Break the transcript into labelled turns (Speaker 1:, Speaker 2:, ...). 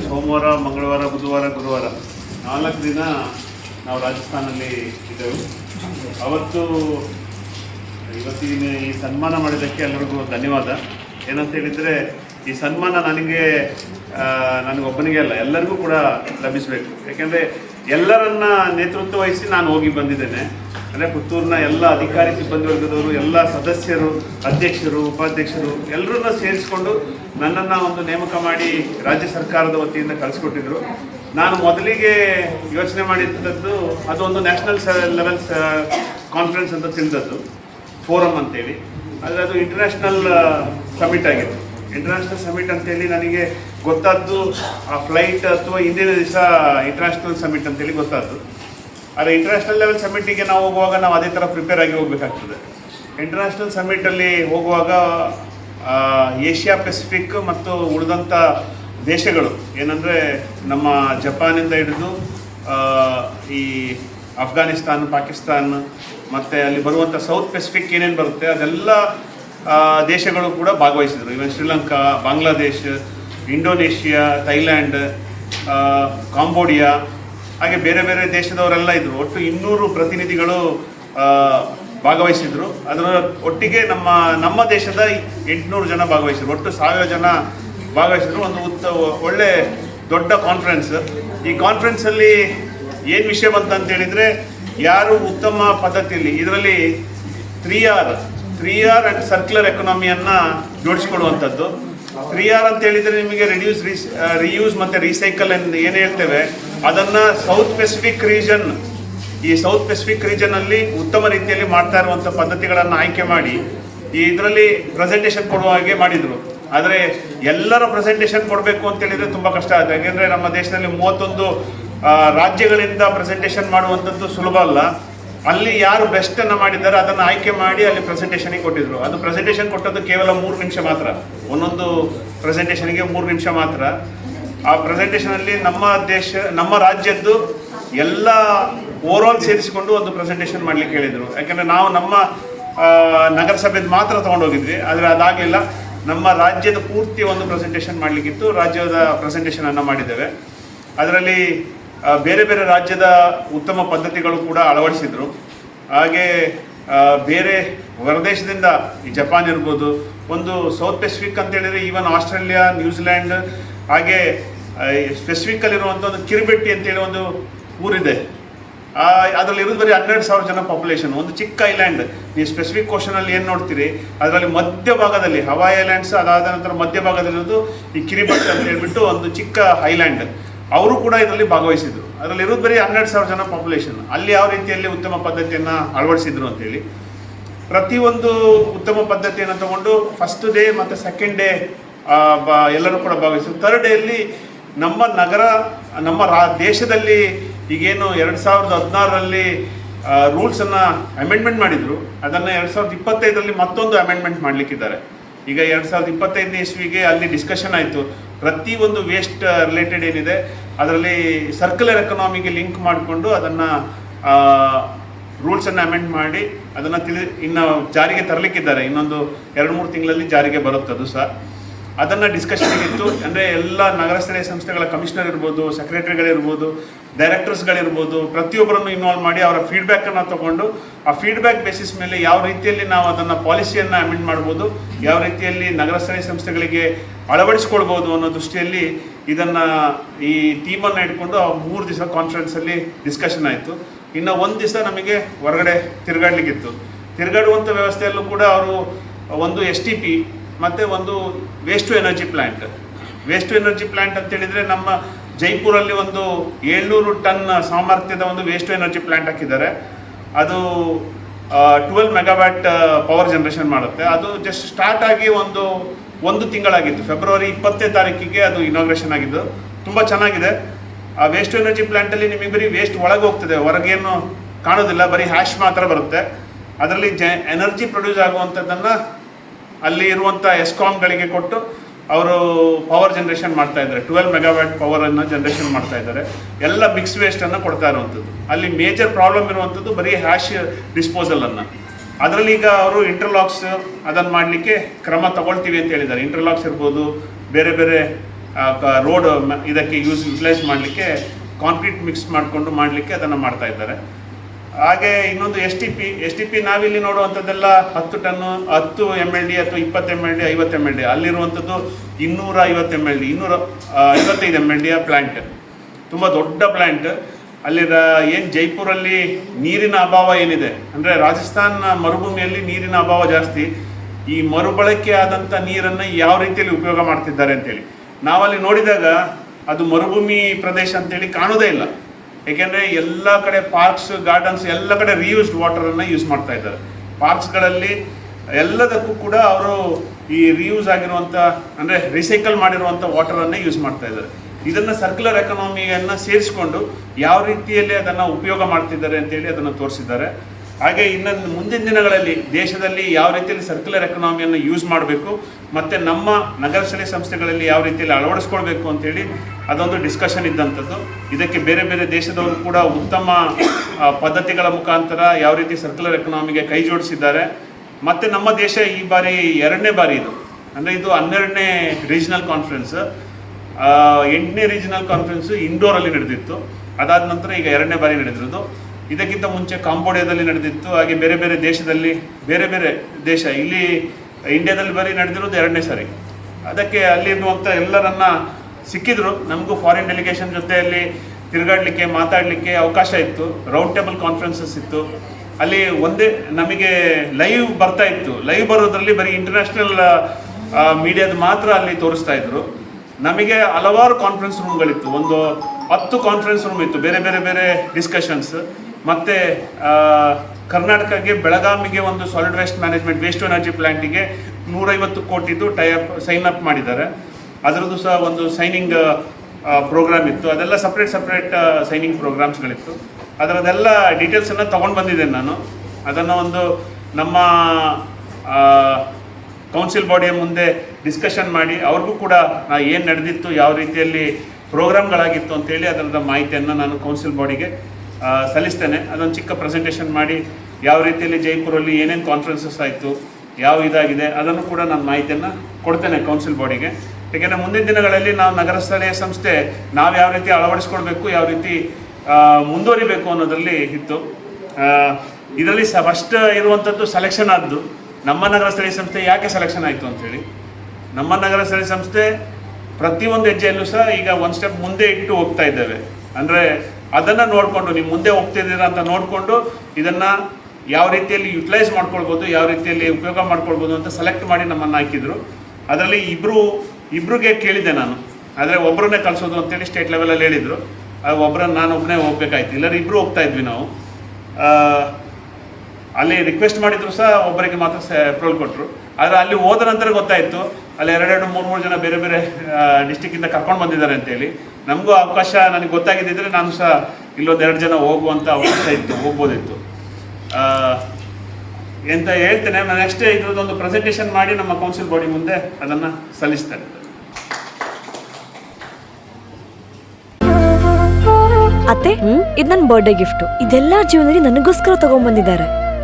Speaker 1: ಸೋಮವಾರ, ಮಂಗಳವಾರ, ಬುಧವಾರ, ಗುರುವಾರ. ನಾಲ್ಕು ದಿನ ನಾವು ರಾಜಸ್ಥಾನಲ್ಲಿ ಇದ್ದೆವು. ಅವತ್ತು ಇವತ್ತಿನ ಈ ಸನ್ಮಾನ ಮಾಡಿದ್ದಕ್ಕೆ ಎಲ್ಲರಿಗೂ ಧನ್ಯವಾದ. ಏನಂತ ಹೇಳಿದರೆ, ಈ ಸನ್ಮಾನ ನನಗೆ ನನಗೊಬ್ಬನಿಗೆ ಅಲ್ಲ, ಎಲ್ಲರಿಗೂ ಕೂಡ ಲಭಿಸಬೇಕು. ಯಾಕೆಂದರೆ ಎಲ್ಲರನ್ನ ನೇತೃತ್ವ ವಹಿಸಿ ನಾನು ಹೋಗಿ ಬಂದಿದ್ದೇನೆ. ಅಂದರೆ ಪುತ್ತೂರಿನ ಎಲ್ಲ ಅಧಿಕಾರಿ ಸಿಬ್ಬಂದಿ ವರ್ಗದವರು, ಎಲ್ಲ ಸದಸ್ಯರು, ಅಧ್ಯಕ್ಷರು, ಉಪಾಧ್ಯಕ್ಷರು ಎಲ್ಲರನ್ನ ಸೇರಿಸಿಕೊಂಡು ನನ್ನನ್ನು ಒಂದು ನೇಮಕ ಮಾಡಿ ರಾಜ್ಯ ಸರ್ಕಾರದ ವತಿಯಿಂದ ಕಳಿಸ್ಕೊಟ್ಟಿದ್ರು. ನಾನು ಮೊದಲಿಗೆ ಯೋಚನೆ ಮಾಡಿದ್ದದ್ದು ಅದೊಂದು ನ್ಯಾಷನಲ್ ಲೆವೆಲ್ ಕಾನ್ಫರೆನ್ಸ್ ಅಂತ ತಿಳಿದದ್ದು ಫೋರಮ್ ಅಂತೇಳಿ. ಆದರೆ ಅದು ಇಂಟರ್ನ್ಯಾಷನಲ್ ಸಮಿಟ್ ಆಗಿತ್ತು. ಇಂಟರ್ನ್ಯಾಷನಲ್ ಸಮಿಟ್ ಅಂತೇಳಿ ನನಗೆ ಗೊತ್ತಾದ್ದು, ಆ ಫ್ಲೈಟ್ ಅಥವಾ ಹಿಂದಿನ ದಿವಸ ಇಂಟರ್ನ್ಯಾಷನಲ್ ಸಮಿಟ್ ಅಂತೇಳಿ ಗೊತ್ತಾದ್ದು. ಆದರೆ ಇಂಟರ್ನ್ಯಾಷನಲ್ ಲೆವೆಲ್ ಸಮಿಟಿಗೆ ನಾವು ಹೋಗುವಾಗ ನಾವು ಅದೇ ಥರ ಪ್ರಿಪೇರ್ ಆಗಿ ಹೋಗಬೇಕಾಗ್ತದೆ. ಇಂಟರ್ನ್ಯಾಷನಲ್ ಸಮಿಟಲ್ಲಿ ಹೋಗುವಾಗ ಏಷ್ಯಾ ಪೆಸಿಫಿಕ್ ಮತ್ತು ಉಳಿದಂಥ ದೇಶಗಳು, ಏನಂದರೆ ನಮ್ಮ ಜಪಾನಿಂದ ಹಿಡಿದು ಈ ಅಫ್ಘಾನಿಸ್ತಾನ್ ಪಾಕಿಸ್ತಾನ್ ಮತ್ತು ಅಲ್ಲಿ ಬರುವಂಥ ಸೌತ್ ಪೆಸಿಫಿಕ್ ಏನೇನು ಬರುತ್ತೆ, ಅದೆಲ್ಲ ದೇಶಗಳು ಕೂಡ ಭಾಗವಹಿಸಿದರು. Even Sri Lanka, Bangladesh, Indonesia, Thailand Cambodia, ಹಾಗೆ ಬೇರೆ ಬೇರೆ ದೇಶದವರೆಲ್ಲ ಇದ್ದರು ಒಟ್ಟು ಇನ್ನೂರು ಪ್ರತಿನಿಧಿಗಳು ಭಾಗವಹಿಸಿದರು. ಅದರ ಒಟ್ಟಿಗೆ ನಮ್ಮ ನಮ್ಮ ದೇಶದ ಎಂಟುನೂರು ಜನ ಭಾಗವಹಿಸಿದ್ರು. ಒಟ್ಟು ಸಾವಿರ ಜನ ಭಾಗವಹಿಸಿದ್ರು. ಒಂದು ಉತ್ತ, ಒಳ್ಳೆ ದೊಡ್ಡ ಕಾನ್ಫರೆನ್ಸ್ ಈ ಕಾನ್ಫರೆನ್ಸಲ್ಲಿ ಏನು ವಿಷಯ ಬಂತಂತೇಳಿದರೆ, ಯಾರು ಉತ್ತಮ ಪದ್ಧತಿಯಲ್ಲಿ, ಇದರಲ್ಲಿ three R three R and circular ಎಕನಾಮಿಯನ್ನು ಜೋಡಿಸ್ಕೊಳ್ಳುವಂಥದ್ದು. ತ್ರೀ ಆರ್ ಅಂತ ಹೇಳಿದರೆ ನಿಮಗೆ ರಿಡ್ಯೂಸ್ ರೀಸ್ ರಿಯೂಸ್ ಮತ್ತು ರೀಸೈಕಲ್ ಎಂದು ಏನು ಹೇಳ್ತೇವೆ, ಅದನ್ನು ಸೌತ್ ಪೆಸಿಫಿಕ್ ರೀಜನ್ ಈ ಸೌತ್ ಪೆಸಿಫಿಕ್ ರೀಜನಲ್ಲಿ ಉತ್ತಮ ರೀತಿಯಲ್ಲಿ ಮಾಡ್ತಾ ಇರುವಂಥ ಪದ್ಧತಿಗಳನ್ನು ಆಯ್ಕೆ ಮಾಡಿ, ಈ ಇದರಲ್ಲಿ ಪ್ರೆಸೆಂಟೇಷನ್ ಕೊಡುವ ಹಾಗೆ ಮಾಡಿದರು. ಆದರೆ ಎಲ್ಲರ ಪ್ರೆಸೆಂಟೇಷನ್ ಕೊಡಬೇಕು ಅಂತ ಹೇಳಿದರೆ ತುಂಬ ಕಷ್ಟ ಆಗುತ್ತೆ ಯಾಕೆಂದರೆ ನಮ್ಮ ದೇಶದಲ್ಲಿ ಮೂವತ್ತೊಂದು ರಾಜ್ಯಗಳಿಂದ ಪ್ರೆಸೆಂಟೇಷನ್ ಮಾಡುವಂಥದ್ದು ಸುಲಭ ಅಲ್ಲ. ಅಲ್ಲಿ ಯಾರು ಬೆಸ್ಟ್ ಅನ್ನ ಮಾಡಿದ್ದಾರೆ ಅದನ್ನು ಆಯ್ಕೆ ಮಾಡಿ ಅಲ್ಲಿ ಪ್ರೆಸೆಂಟೇಷನ್ ಕೊಟ್ಟಿದ್ರು. ಅದು ಪ್ರೆಸೆಂಟೇಷನ್ ಕೊಟ್ಟದ್ದು ಕೇವಲ ಮೂರು ನಿಮಿಷ ಮಾತ್ರ. ಒಂದೊಂದು ಪ್ರೆಸೆಂಟೇಷನ್ಗೆ ಮೂರು ನಿಮಿಷ ಮಾತ್ರ. ಆ ಪ್ರೆಸೆಂಟೇಷನಲ್ಲಿ ನಮ್ಮ ದೇಶ, ನಮ್ಮ ರಾಜ್ಯದ್ದು ಎಲ್ಲ ಓವರಾಲ್ ಸೇರಿಸಿಕೊಂಡು ಒಂದು ಪ್ರೆಸೆಂಟೇಷನ್ ಮಾಡ್ಲಿಕ್ಕೆ ಹೇಳಿದರು. ಯಾಕಂದ್ರೆ ನಾವು ನಮ್ಮ ನಗರಸಭೆ ನಗರಸಭೆದು ಮಾತ್ರ ತಗೊಂಡೋಗಿದ್ವಿ. ಆದರೆ ಅದಾಗಲಿಲ್ಲ. ನಮ್ಮ ರಾಜ್ಯದ ಪೂರ್ತಿ ಒಂದು ಪ್ರೆಸೆಂಟೇಷನ್ ಮಾಡಲಿಕ್ಕಿತ್ತು. ರಾಜ್ಯದ ಪ್ರೆಸೆಂಟೇಷನನ್ನು ಮಾಡಿದ್ದೇವೆ. ಅದರಲ್ಲಿ ಬೇರೆ ಬೇರೆ ರಾಜ್ಯದ ಉತ್ತಮ ಪದ್ಧತಿಗಳು ಕೂಡ ಅಳವಡಿಸಿದ್ರು. ಹಾಗೆ ಬೇರೆ ಹೊರದೇಶದಿಂದ ಈ ಜಪಾನ್ ಇರ್ಬೋದು, ಒಂದು ಸೌತ್ ಪೆಸಿಫಿಕ್ ಅಂತ ಹೇಳಿದ್ರೆ ಈವನ್ ಆಸ್ಟ್ರೇಲಿಯಾ, ನ್ಯೂಜಿಲ್ಯಾಂಡ್, ಹಾಗೆ ಸ್ಪೆಸಿಫಿಕ್ಕಲ್ಲಿರುವಂಥ ಒಂದು ಕಿರಿಬೆಟ್ಟಿ ಅಂತೇಳಿ ಒಂದು ಊರಿದೆ. ಅದರಲ್ಲಿ ಇರೋದು ಬರೀ ಹನ್ನೆರಡು ಸಾವಿರ ಜನ ಪಾಪ್ಯುಲೇಷನ್ ಒಂದು ಚಿಕ್ಕ ಐಲ್ಯಾಂಡ್ ನೀವು ಸ್ಪೆಸಿಫಿಕ್ ಕ್ವಶನಲ್ಲಿ ಏನು ನೋಡ್ತೀರಿ? ಅದರಲ್ಲಿ ಮಧ್ಯಭಾಗದಲ್ಲಿ, ಹವಾಯಿ ಐಲ್ಯಾಂಡ್ಸ್ ಅದಾದ ನಂತರ ಮಧ್ಯಭಾಗದಲ್ಲಿರೋದು ಈ ಕಿರಿಬಟ್ ಅಂತ ಹೇಳ್ಬಿಟ್ಟು ಒಂದು ಚಿಕ್ಕ ಐಲ್ಯಾಂಡ್ ಅವರು ಕೂಡ ಇದರಲ್ಲಿ ಭಾಗವಹಿಸಿದ್ರು. ಅದರಲ್ಲಿ ಇರೋದು ಬರೀ ಹನ್ನೆರಡು ಸಾವಿರ ಜನ ಪಾಪ್ಯುಲೇಷನ್ ಅಲ್ಲಿ ಯಾವ ರೀತಿಯಲ್ಲಿ ಉತ್ತಮ ಪದ್ಧತಿಯನ್ನು ಅಳವಡಿಸಿದ್ರು ಅಂತೇಳಿ. ಪ್ರತಿಯೊಂದು ಉತ್ತಮ ಪದ್ಧತಿಯನ್ನು ತಗೊಂಡು ಫಸ್ಟ್ ಡೇ ಮತ್ತು ಸೆಕೆಂಡ್ ಡೇ ಎಲ್ಲರೂ ಕೂಡ ಭಾಗವಹಿಸಿದ್ರು. ಥರ್ಡ್ ಡೇಯಲ್ಲಿ ನಮ್ಮ ನಗರ, ನಮ್ಮ ರಾ, ದೇಶದಲ್ಲಿ ಈಗೇನು ಎರಡು ಸಾವಿರದ ಹದಿನಾರರಲ್ಲಿ ರೂಲ್ಸನ್ನು ಅಮೆಂಡ್ಮೆಂಟ್ ಮಾಡಿದರು. ಅದನ್ನು ಎರಡು ಸಾವಿರದ ಇಪ್ಪತ್ತೈದರಲ್ಲಿ ಮತ್ತೊಂದು ಅಮೆಂಡ್ಮೆಂಟ್ ಮಾಡಲಿಕ್ಕಿದ್ದಾರೆ. ಈಗ ಎರಡು ಸಾವಿರದ ಇಪ್ಪತ್ತೈದನೇ ಇಸ್ವಿಗೆ ಅಲ್ಲಿ ಡಿಸ್ಕಷನ್ ಆಯಿತು. ಪ್ರತಿಯೊಂದು ವೇಸ್ಟ್ ರಿಲೇಟೆಡ್ ಏನಿದೆ, ಅದರಲ್ಲಿ ಸರ್ಕ್ಯುಲರ್ ಎಕನಾಮಿಗೆ ಲಿಂಕ್ ಮಾಡಿಕೊಂಡು ಅದನ್ನು ರೂಲ್ಸನ್ನು ಅಮೆಂಡ್ ಮಾಡಿ ಅದನ್ನು ತಿಳಿ, ಇನ್ನು ಜಾರಿಗೆ ತರಲಿಕ್ಕಿದ್ದಾರೆ. ಇನ್ನೊಂದು ಎರಡು ಮೂರು ತಿಂಗಳಲ್ಲಿ ಜಾರಿಗೆ ಬರುತ್ತೆ ಅದು ಸಹ. ಅದನ್ನು ಡಿಸ್ಕಷನ್ ಇತ್ತು. ಅಂದರೆ ಎಲ್ಲ ನಗರ ಸ್ಥಳೀಯ ಸಂಸ್ಥೆಗಳ ಕಮಿಷನರ್ ಇರ್ಬೋದು ಸೆಕ್ರೆಟರಿಗಳಿರ್ಬೋದು ಡೈರೆಕ್ಟರ್ಸ್ಗಳಿರ್ಬೋದು ಪ್ರತಿಯೊಬ್ಬರನ್ನು ಇನ್ವಾಲ್ವ್ ಮಾಡಿ ಅವರ ಫೀಡ್ಬ್ಯಾಕನ್ನು ತಗೊಂಡು ಆ ಫೀಡ್ಬ್ಯಾಕ್ ಬೇಸಿಸ್ ಮೇಲೆ ಯಾವ ರೀತಿಯಲ್ಲಿ ನಾವು ಅದನ್ನು ಪಾಲಿಸಿಯನ್ನು ಅಮೆಂಡ್ ಮಾಡ್ಬೋದು, ಯಾವ ರೀತಿಯಲ್ಲಿ ನಗರ ಸ್ಥಳೀಯ ಸಂಸ್ಥೆಗಳಿಗೆ ಅಳವಡಿಸ್ಕೊಳ್ಬೋದು ಅನ್ನೋ ದೃಷ್ಟಿಯಲ್ಲಿ ಇದನ್ನು ಈ ಟೀಮನ್ನು ಇಟ್ಕೊಂಡು ಮೂರು ದಿವಸ ಕಾನ್ಫರೆನ್ಸಲ್ಲಿ ಡಿಸ್ಕಷನ್ ಆಯಿತು. ಇನ್ನು ಒಂದು ದಿವಸ ನಮಗೆ ಹೊರಗಡೆ ತಿರುಗಾಡಲಿಕ್ಕಿತ್ತು. ತಿರುಗಾಡುವಂಥ ವ್ಯವಸ್ಥೆಯಲ್ಲೂ ಕೂಡ ಅವರು ಒಂದು ಎಸ್ ಟಿ ಪಿ ಮತ್ತು ಒಂದು waste to energy plant waste to energy plant ಅಂತ ಹೇಳಿದರೆ ನಮ್ಮ ಜೈಪುರಲ್ಲಿ ಒಂದು ಏಳ್ನೂರು ಟನ್ ಸಾಮರ್ಥ್ಯದ ಒಂದು ವೇಸ್ಟ್ ಟು ಎನರ್ಜಿ ಪ್ಲ್ಯಾಂಟ್ ಹಾಕಿದ್ದಾರೆ. ಅದು ಟ್ವೆಲ್ ಮೆಗಾವ್ಯಾಟ್ ಪವರ್ ಜನ್ರೇಷನ್ ಮಾಡುತ್ತೆ. ಅದು ಜಸ್ಟ್ ಸ್ಟಾರ್ಟ್ ಆಗಿ ಒಂದು ಒಂದು ತಿಂಗಳಾಗಿತ್ತು. ಫೆಬ್ರವರಿ ಇಪ್ಪತ್ತನೇ ತಾರೀಕಿಗೆ ಅದು ಇನಾಗ್ರೇಷನ್ ಆಗಿದ್ದು. ತುಂಬ ಚೆನ್ನಾಗಿದೆ. ಆ ವೇಸ್ಟ್ ಎನರ್ಜಿ ಪ್ಲ್ಯಾಂಟಲ್ಲಿ ನಿಮಗೆ ಬರೀ ವೇಸ್ಟ್ ಒಳಗೆ ಹೋಗ್ತದೆ. ಹೊರಗೇನು ಕಾಣೋದಿಲ್ಲ. ಬರೀ ಹ್ಯಾಶ್ ಮಾತ್ರ ಬರುತ್ತೆ. ಅದರಲ್ಲಿ ಜ ಎನರ್ಜಿ ಪ್ರೊಡ್ಯೂಸ್ ಆಗುವಂಥದ್ದನ್ನು ಅಲ್ಲಿ ಇರುವಂಥ ಎಸ್ಕಾಮ್ಗಳಿಗೆ ಕೊಟ್ಟು ಅವರು ಪವರ್ ಜನ್ರೇಷನ್ ಮಾಡ್ತಾ ಇದ್ದಾರೆ. ಟ್ವೆಲ್ ಮೆಗಾವ್ಯಾಟ್ ಪವರನ್ನು ಜನ್ರೇಷನ್ ಮಾಡ್ತಾ ಇದ್ದಾರೆ. ಎಲ್ಲ ಮಿಕ್ಸ್ ವೇಸ್ಟನ್ನು ಕೊಡ್ತಾ ಇರುವಂಥದ್ದು. ಅಲ್ಲಿ ಮೇಜರ್ ಪ್ರಾಬ್ಲಮ್ ಇರುವಂಥದ್ದು ಬರೀ ಹ್ಯಾಶ್ ಡಿಸ್ಪೋಸಲನ್ನು ಅದರಲ್ಲಿ ಈಗ ಅವರು ಇಂಟರ್ಲಾಕ್ಸ್ ಅದನ್ನು ಮಾಡಲಿಕ್ಕೆ ಕ್ರಮ ತಗೊಳ್ತೀವಿ ಅಂತ ಹೇಳಿದ್ದಾರೆ. ಇಂಟರ್ಲಾಕ್ಸ್ ಇರ್ಬೋದು, ಬೇರೆ ಬೇರೆ ರೋಡ್ ಇದಕ್ಕೆ ಯೂಸ್ ಯುಟಿಲೈಸ್ ಮಾಡಲಿಕ್ಕೆ ಕಾಂಕ್ರೀಟ್ ಮಿಕ್ಸ್ ಮಾಡಿಕೊಂಡು ಮಾಡಲಿಕ್ಕೆ ಅದನ್ನು ಮಾಡ್ತಾ ಇದ್ದಾರೆ. ಹಾಗೆ ಇನ್ನೊಂದು S T P S T P ನಾವಿಲ್ಲಿ ನೋಡುವಂಥದ್ದೆಲ್ಲ ಹತ್ತು ಟನ್ನು, ಹತ್ತು ಎಂ ಎಲ್ ಡಿ ಅಥವಾ ಇಪ್ಪತ್ತು ಎಂ ಎಲ್ ಡಿ ಐವತ್ತು ಎಂ ಎಲ್ ಡಿ ಅಲ್ಲಿರುವಂಥದ್ದು ಇನ್ನೂರ ಐವತ್ತು ಎಂ ಎಲ್ ಡಿ ಇನ್ನೂರ ಐವತ್ತೈದು ಎಂ ಎಲ್ ಡಿಯ ಪ್ಲ್ಯಾಂಟ್ ತುಂಬ ದೊಡ್ಡ ಪ್ಲ್ಯಾಂಟ್ ಅಲ್ಲಿ ಏನು ಜೈಪುರಲ್ಲಿ ನೀರಿನ ಅಭಾವ ಏನಿದೆ? ಅಂದರೆ ರಾಜಸ್ಥಾನ ಮರುಭೂಮಿಯಲ್ಲಿ ನೀರಿನ ಅಭಾವ ಜಾಸ್ತಿ. ಈ ಮರುಬಳಕೆ ಆದಂಥ ನೀರನ್ನು ಯಾವ ರೀತಿಯಲ್ಲಿ ಉಪಯೋಗ ಮಾಡ್ತಿದ್ದಾರೆ ಅಂತೇಳಿ. ನಾವಲ್ಲಿ ನೋಡಿದಾಗ ಅದು ಮರುಭೂಮಿ ಪ್ರದೇಶ ಅಂತೇಳಿ ಕಾಣೋದೇ ಇಲ್ಲ. ಏಕೆಂದರೆ ಎಲ್ಲ ಕಡೆ ಪಾರ್ಕ್ಸ್ ಗಾರ್ಡನ್ಸ್ ಎಲ್ಲ ಕಡೆ ರಿಯೂಸ್ಡ್ ವಾಟರನ್ನು ಯೂಸ್ ಮಾಡ್ತಾ ಇದ್ದಾರೆ. ಪಾರ್ಕ್ಸ್ಗಳಲ್ಲಿ ಎಲ್ಲದಕ್ಕೂ ಕೂಡ ಅವರು ಈ ರೀಯೂಸ್ ಆಗಿರುವಂಥ ಅಂದರೆ ರಿಸೈಕಲ್ ಮಾಡಿರುವಂಥ ವಾಟರನ್ನೇ ಯೂಸ್ ಮಾಡ್ತಾ ಇದ್ದಾರೆ. ಇದನ್ನು ಸರ್ಕ್ಯುಲರ್ ಎಕನಾಮಿಯನ್ನು ಸೇರಿಸ್ಕೊಂಡು ಯಾವ ರೀತಿಯಲ್ಲಿ ಅದನ್ನು ಉಪಯೋಗ ಮಾಡ್ತಿದ್ದಾರೆ ಅಂತೇಳಿ ಅದನ್ನು ತೋರಿಸಿದ್ದಾರೆ. ಹಾಗೆ ಇನ್ನೊಂದು ಮುಂದಿನ ದಿನಗಳಲ್ಲಿ ದೇಶದಲ್ಲಿ ಯಾವ ರೀತಿಯಲ್ಲಿ ಸರ್ಕ್ಯುಲರ್ ಎಕನಾಮಿಯನ್ನು ಯೂಸ್ ಮಾಡಬೇಕು, ಮತ್ತು ನಮ್ಮ ನಗರ ಸ್ಥಳೀಯ ಸಂಸ್ಥೆಗಳಲ್ಲಿ ಯಾವ ರೀತಿಯಲ್ಲಿ ಅಳವಡಿಸ್ಕೊಳ್ಬೇಕು ಅಂತೇಳಿ ಅದೊಂದು ಡಿಸ್ಕಷನ್ ಇದ್ದಂಥದ್ದು. ಇದಕ್ಕೆ ಬೇರೆ ಬೇರೆ ದೇಶದವರು ಕೂಡ ಉತ್ತಮ ಪದ್ಧತಿಗಳ ಮುಖಾಂತರ ಯಾವ ರೀತಿ ಸರ್ಕ್ಯುಲರ್ ಎಕನಾಮಿಗೆ ಕೈ ಜೋಡಿಸಿದ್ದಾರೆ. ಮತ್ತು ನಮ್ಮ ದೇಶ ಈ ಬಾರಿ ಎರಡನೇ ಬಾರಿ ಇದು. ಅಂದರೆ ಇದು ಹನ್ನೆರಡನೇ ರೀಜನಲ್ ಕಾನ್ಫರೆನ್ಸ್ ಎಂಟನೇ ರೀಜನಲ್ ಕಾನ್ಫರೆನ್ಸು ಇಂಡೋರಲ್ಲಿ ನಡೆದಿತ್ತು. ಅದಾದ ನಂತರ ಈಗ ಎರಡನೇ ಬಾರಿ ನಡೆದಿರೋದು. ಇದಕ್ಕಿಂತ ಮುಂಚೆ ಕಾಂಬೋಡಿಯಾದಲ್ಲಿ ನಡೆದಿತ್ತು. ಹಾಗೆ ಬೇರೆ ಬೇರೆ ದೇಶದಲ್ಲಿ, ಬೇರೆ ಬೇರೆ ದೇಶ, ಇಲ್ಲಿ ಇಂಡಿಯಾದಲ್ಲಿ ಬರೀ ನಡೆದಿರೋದು ಎರಡನೇ ಸಾರಿ. ಅದಕ್ಕೆ ಅಲ್ಲಿರುವಂಥ ಎಲ್ಲರನ್ನ ಸಿಕ್ಕಿದ್ರು. ನಮಗೂ ಫಾರಿನ್ ಡೆಲಿಗೇಷನ್ ಜೊತೆಯಲ್ಲಿ ತಿರುಗಾಡಲಿಕ್ಕೆ, ಮಾತಾಡಲಿಕ್ಕೆ ಅವಕಾಶ ಇತ್ತು. ರೌಂಡ್ ಟೇಬಲ್ ಕಾನ್ಫರೆನ್ಸಸ್ ಇತ್ತು. ಅಲ್ಲಿ ಒಂದೇ ನಮಗೆ ಲೈವ್ ಬರ್ತಾ ಇತ್ತು. ಲೈವ್ ಬರೋದ್ರಲ್ಲಿ ಬರೀ ಇಂಟರ್ನ್ಯಾಷನಲ್ ಮೀಡಿಯಾದ ಮಾತ್ರ ಅಲ್ಲಿ ತೋರಿಸ್ತಾ ಇದ್ರು. ನಮಗೆ ಹಲವಾರು ಕಾನ್ಫರೆನ್ಸ್ ರೂಮ್ಗಳಿತ್ತು ಒಂದು ಹತ್ತು ಕಾನ್ಫರೆನ್ಸ್ ರೂಮ್ ಇತ್ತು. ಬೇರೆ ಬೇರೆ ಬೇರೆ ಡಿಸ್ಕಷನ್ಸ್ ಮತ್ತು ಕರ್ನಾಟಕಕ್ಕೆ ಬೆಳಗಾವಿಗೆ ಒಂದು solid waste management waste energy ಪ್ಲ್ಯಾಂಟಿಗೆ ನೂರೈವತ್ತು ಕೋಟಿದು ಟೈಅಪ್ ಸೈನ್ ಅಪ್ ಮಾಡಿದ್ದಾರೆ. ಅದರದ್ದು ಸಹ ಒಂದು ಸೈನಿಂಗ್ ಪ್ರೋಗ್ರಾಮ್ ಇತ್ತು. ಅದೆಲ್ಲ ಸಪ್ರೇಟ್ ಸಪ್ರೇಟ್ ಸೈನಿಂಗ್ ಪ್ರೋಗ್ರಾಮ್ಸ್ಗಳಿತ್ತು ಅದರದೆಲ್ಲ ಡೀಟೇಲ್ಸನ್ನು ತೊಗೊಂಡು ಬಂದಿದ್ದೇನೆ ನಾನು. ಅದನ್ನು ಒಂದು ನಮ್ಮ ಕೌನ್ಸಿಲ್ ಬಾಡಿಯ ಮುಂದೆ ಡಿಸ್ಕಷನ್ ಮಾಡಿ, ಅವ್ರಿಗೂ ಕೂಡ ಏನು ನಡೆದಿತ್ತು, ಯಾವ ರೀತಿಯಲ್ಲಿ ಪ್ರೋಗ್ರಾಮ್ಗಳಾಗಿತ್ತು ಅಂತೇಳಿ ಅದರದ ಮಾಹಿತಿಯನ್ನು ನಾನು ಕೌನ್ಸಿಲ್ ಬಾಡಿಗೆ ಸಲ್ಲಿಸ್ತೇನೆ. ಅದೊಂದು ಚಿಕ್ಕ ಪ್ರೆಸೆಂಟೇಷನ್ ಮಾಡಿ, ಯಾವ ರೀತಿಯಲ್ಲಿ ಜೈಪುರಲ್ಲಿ ಏನೇನು ಕಾನ್ಫರೆನ್ಸಸ್ ಆಯಿತು, ಯಾವ ಇದಾಗಿದೆ, ಅದನ್ನು ಕೂಡ ನಾನು ಮಾಹಿತಿಯನ್ನು ಕೊಡ್ತೇನೆ ಕೌನ್ಸಿಲ್ ಬಾಡಿಗೆ ಏಕೆಂದರೆ ಮುಂದಿನ ದಿನಗಳಲ್ಲಿ ನಾವು ನಗರ ಸ್ಥಳೀಯ ಸಂಸ್ಥೆ ನಾವು ಯಾವ ರೀತಿ ಅಳವಡಿಸ್ಕೊಳ್ಬೇಕು, ಯಾವ ರೀತಿ ಮುಂದುವರಿಬೇಕು ಅನ್ನೋದರಲ್ಲಿ ಇತ್ತು. ಇದರಲ್ಲಿ ಸ ಫಸ್ಟ್ ಇರುವಂಥದ್ದು ಸೆಲೆಕ್ಷನ್ ಆದ್ದು. ನಮ್ಮ ನಗರ ಸ್ಥಳೀಯ ಸಂಸ್ಥೆ ಯಾಕೆ ಸೆಲೆಕ್ಷನ್ ಆಯಿತು ಅಂಥೇಳಿ ನಮ್ಮ ನಗರ ಸ್ಥಳೀಯ ಸಂಸ್ಥೆ ಪ್ರತಿಯೊಂದು ಹೆಜ್ಜೆಯಲ್ಲೂ ಸಹ ಈಗ ಒಂದು ಸ್ಟೆಪ್ ಮುಂದೆ ಇಟ್ಟು ಹೋಗ್ತಾ ಇದ್ದೇವೆ. ಅಂದರೆ ಅದನ್ನು ನೋಡಿಕೊಂಡು, ನೀವು ಮುಂದೆ ಹೋಗ್ತಿದ್ದೀರಾ ಅಂತ ನೋಡಿಕೊಂಡು ಇದನ್ನು ಯಾವ ರೀತಿಯಲ್ಲಿ ಯುಟಿಲೈಸ್ ಮಾಡ್ಕೊಳ್ಬೋದು, ಯಾವ ರೀತಿಯಲ್ಲಿ ಉಪಯೋಗ ಮಾಡ್ಕೊಳ್ಬೋದು ಅಂತ ಸೆಲೆಕ್ಟ್ ಮಾಡಿ ನಮ್ಮನ್ನು ಹಾಕಿದರು. ಅದರಲ್ಲಿ ಇಬ್ಬರು ಇಬ್ಬರಿಗೆ ಕೇಳಿದ್ದೆ ನಾನು. ಆದರೆ ಒಬ್ಬರನ್ನೇ ಕಲಿಸೋದು ಅಂತೇಳಿ ಸ್ಟೇಟ್ ಲೆವೆಲಲ್ಲಿ ಹೇಳಿದರು. ಒಬ್ಬರನ್ನ ನಾನು ಒಬ್ಬನೇ ಹೋಗ್ಬೇಕಾಯ್ತು. ಇಲ್ಲರೂ ಇಬ್ಬರು ಹೋಗ್ತಾ ಇದ್ವಿ ನಾವು. ಅಲ್ಲಿ ರಿಕ್ವೆಸ್ಟ್ ಮಾಡಿದ್ರು ಸಹ ಒಬ್ಬರಿಗೆ ಮಾತ್ರ ಅಪ್ರೂವಲ್ ಕೊಟ್ಟರು ಆದರೆ ಅಲ್ಲಿ ಹೋದ ನಂತರ ಗೊತ್ತಾಯಿತು, ಅಲ್ಲಿ ಎರಡೆರಡು ಮೂರು ಮೂರು ಜನ ಬೇರೆ ಬೇರೆ ಡಿಸ್ಟಿಕ್ಕಿಂದ ಕರ್ಕೊಂಡು ಬಂದಿದ್ದಾರೆ ಅಂತೇಳಿ. ನಮಗೂ ಅವಕಾಶ ನನಗೆ ಗೊತ್ತಾಗಿದ್ದಿದ್ರೆ ನಾನು ಸಹ ಇಲ್ಲೊಂದು ಎರಡು ಜನ ಹೋಗುವಂಥ ಅವಕಾಶ ಇತ್ತು, ಹೋಗ್ಬೋದಿತ್ತು. ಎಂತ ಹೇಳ್ತೇನೆ, ನಾನು ನೆಕ್ಸ್ಟ್ ಇದ್ರದ್ದೊಂದು ಪ್ರೆಸೆಂಟೇಷನ್ ಮಾಡಿ ನಮ್ಮ ಕೌನ್ಸಿಲ್ ಬಾಡಿ ಮುಂದೆ ಅದನ್ನು ಸಲ್ಲಿಸ್ತಾರೆ
Speaker 2: ಅತ್ತೆ, ಇದು ನನ್ನ ಬರ್ಡೇ ಗಿಫ್ಟ್ ಇದೆಲ್ಲ ಜೀವನದಲ್ಲಿ ನನಗೋಸ್ಕರ ತಗೊಂಡ್ಬಂದಿದ್ದಾರೆ